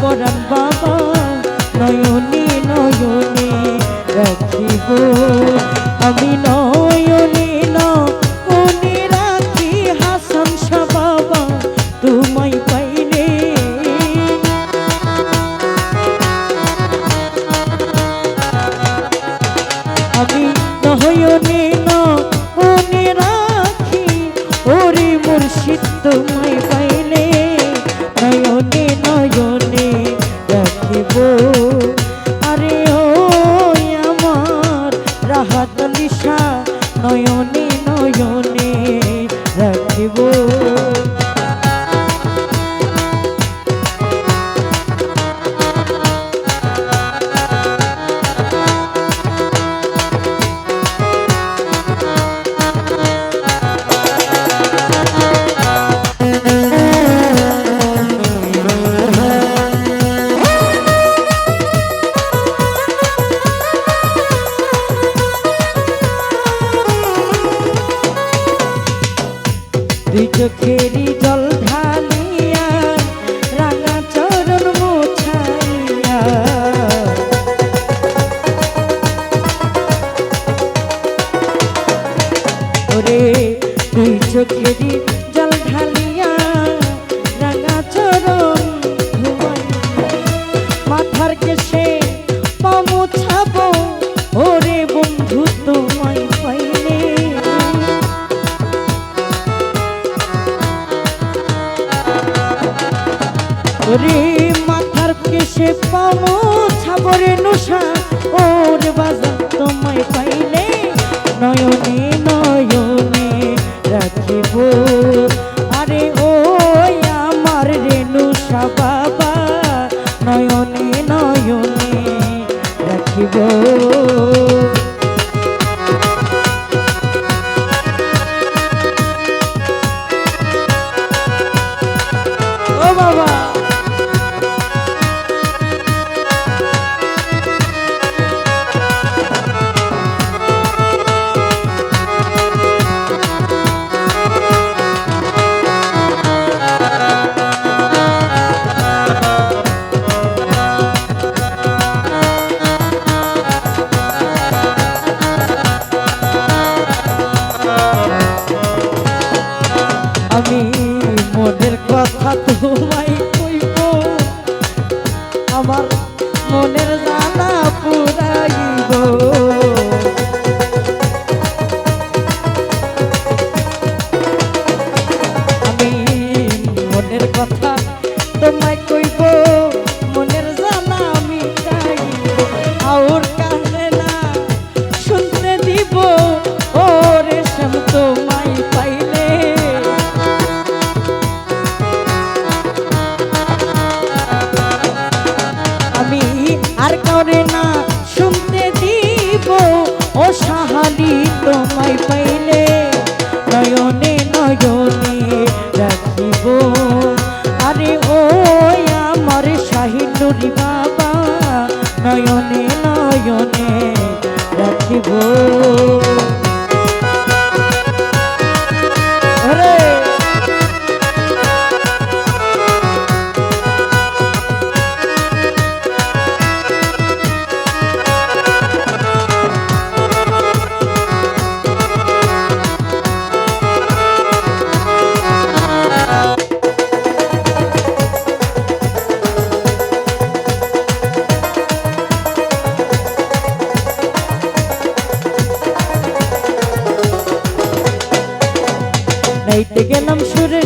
পরাণ বাবা, নয়নে নয়নে রাখিব। আমি নয়নে নয়নে রাখি হাসান বাবা, তোমায় পাইলে। আমি নয়নে নয়নে রাখি, ওরে মুর্শিদ তোমায় পাইলে। রাখিব দুই চোখেরই জল ঢালিয়া, রাঙা চরণ মোছাইয়া। ওরে, দুই চোখেরই জল ঢালিয়া, রাঙা চরণ মাথার কেশে ওরে মাথার কেশে পামো ছাবরে নশা। ওর বাজার তোমায় পাইলে নয়নে নয়নে রাখিব। আরে ও আমার রেণুষা বাবা, নয়নে নয়নে রাখিব। মনের পুরাইব। শাহিনুরি বাবা নয়নে নয়নে রাখিব। নাইতে গেলাম সুরের